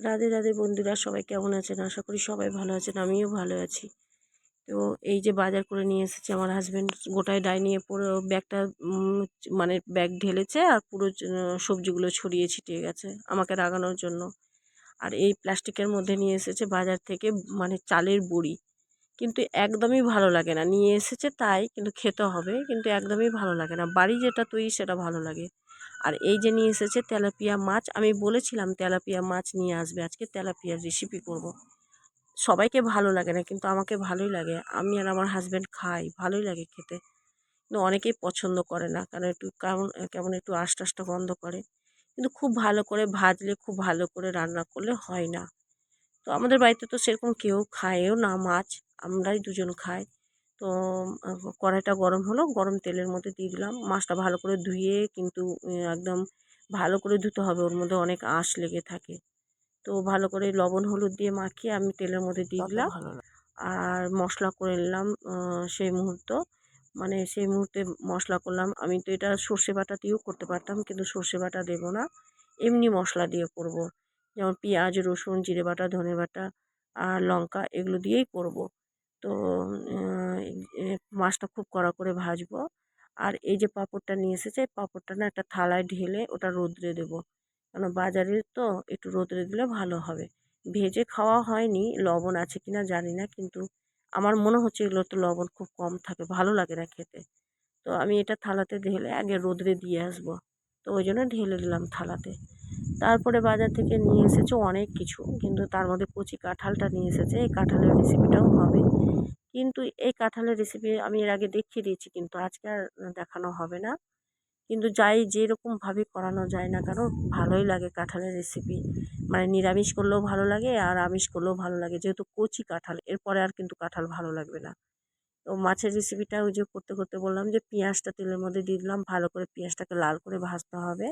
রাধে রাধে বন্ধুরা, সবাই কেমন আছেন? আশা করি সবাই ভালো আছেন, আমিও ভালো আছি। তো এই যে বাজার করে নিয়ে এসেছে, আমার হাজব্যান্ড গোটায় ডাই নিয়ে পুরো ব্যাগটা মানে ব্যাগ ঢেলেছে আর পুরো সবজিগুলো ছড়িয়ে ছিটিয়ে গেছে আমাকে রাগানোর জন্য। আর এই প্লাস্টিকের মধ্যে নিয়ে এসেছে বাজার থেকে মানে চালের বড়ি। কিন্তু একদমই ভালো লাগে না। নিয়ে এসেছে তাই, কিন্তু খেতে হবে। কিন্তু একদমই ভালো লাগে না। বাড়ি যেটা তৈরি সেটা ভালো লাগে। আর এই যে নিয়ে এসেছে তেলাপিয়া মাছ, আমি বলেছিলাম তেলাপিয়া মাছ নিয়ে আসবে। আজকে তেলাপিয়ার রেসিপি করব। সবাইকে ভালো লাগে না, কিন্তু আমাকে ভালোই লাগে। আমি আর আমার হাজব্যান্ড খাই, ভালোই লাগে খেতে। কিন্তু অনেকেই পছন্দ করে না, কারণ একটু কেমন কেমন একটু আষ্টা আষ্টা গন্ধ করে। কিন্তু খুব ভালো করে ভাজলে, খুব ভালো করে রান্না করলে হয় না। তো আমাদের বাড়িতে তো সেরকম কেউ খায়ও না মাছ। আমরাই দুজন খাই। তো কড়াইটা গরম হলো গরম তেলের মধ্যে দিয়ে দিলাম। মাছটা ভালো করে ধুয়ে কিন্তু একদম ভালো করে ধুতে হবে ওর মধ্যে অনেক আঁশ লেগে থাকে। তো ভালো করে লবণ হলুদ দিয়ে মাখিয়ে আমি তেলের মধ্যে দিয়ে দিলাম। আর মশলা করে নিলাম সেই মুহূর্ত। মানে সেই মুহূর্তে মশলা করলাম। আমি তো এটা সর্ষে বাটা দিয়েও করতে পারতাম কিন্তু সর্ষে বাটা দেবো না। এমনি মশলা দিয়ে করব। যেমন পেঁয়াজ রসুন জিরে বাটা ধনে বাটা আর লঙ্কা এগুলো দিয়েই করব। তো মাছটা খুব কড়া করে ভাজবো। আর এই যে পাঁপড়টা নিয়ে এসেছে, এই পাঁপড়টা না একটা থালায় ঢেলে ওটা রোদ্রে দেবো। কেন বাজারের তো একটু রোদ্রে দিলে ভালো হবে। ভেজে খাওয়া হয়নি, লবণ আছে কিনা জানি না, কিন্তু আমার মনে হচ্ছে এগুলো তো লবণ খুব কম থাকে, ভালো লাগে না খেতে। তো আমি এটা থালাতে ঢেলে আগে রোদ্রে দিয়ে আসব। তো ওই জন্য ঢেলে দিলাম থালাতে। তারপরে বাজার থেকে নিয়ে এসেছে অনেক কিছু। কিন্তু তার মধ্যে কচি কাঁঠালটা নিয়ে এসেছে। এই কাঁঠালের রেসিপিটাও হবে। কিন্তু এই কাঁঠালের রেসিপি আমি এর আগে দেখিয়ে দিয়েছি, কিন্তু আজকে আর দেখানো হবে না। কিন্তু যাই যেরকমভাবে করানো যায় না কেন, ভালোই লাগে কাঁঠালের রেসিপি মানে নিরামিষ করলেও ভালো লাগে আর আমিষ করলেও ভালো লাগে। যেহেতু কচি কাঁঠাল, এরপরে আর কিন্তু কাঁঠাল ভালো লাগবে না। তো মাছের রেসিপিটা ওই যে করতে করতে বললাম যে পেঁয়াজটা তেলের মধ্যে দিয়ে দিলাম। ভালো করে পেঁয়াজটাকে লাল করে ভাজতে হবে।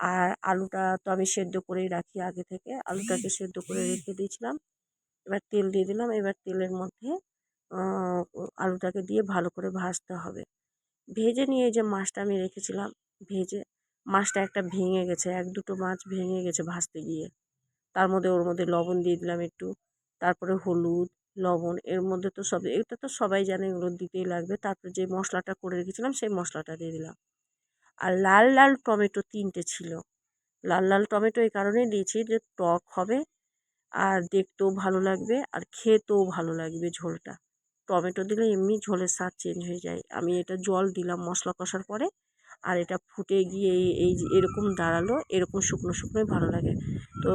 আর আলুটা তো আমি সেদ্ধ করেই রাখি আগে থেকে। আলুটাকে সেদ্ধ করে রেখে দিয়েছিলাম। এবার তেল দিয়ে দিলাম। এবার তেলের মধ্যে আলুটাকে দিয়ে ভালো করে ভাজতে হবে। ভেজে নিয়ে যে মাছটা আমি রেখেছিলাম, ভেজে মাছটা একটা ভেঙে গেছে, এক দুটো মাছ ভেঙে গেছে ভাজতে গিয়ে। তার মধ্যে ওর মধ্যে লবণ দিয়ে দিলাম একটু। তারপরে হলুদ, লবণ, এর মধ্যে তো সব, এটা তো সবাই জানে এগুলো দিতেই লাগবে। তারপরে যে মশলাটা করে রেখেছিলাম, সেই মশলাটা দিয়ে দিলাম। আর লাল লাল টমেটো তিনটে ছিল। লাল লাল টমেটো এই কারণে দিয়েছি যে টক হবে আর দেখতেও ভালো লাগবে আর খেতেও ভালো লাগবে ঝোলটা। টমেটো দিলে এমনি ঝোলের স্বাদ চেঞ্জ হয়ে যায়। আমি এটা জল দিলাম মশলা কষার পরে আর এটা ফুটে গিয়ে এই এরকম দাঁড়াল, এরকম শুকনো, শুকনোই ভালো লাগে। তো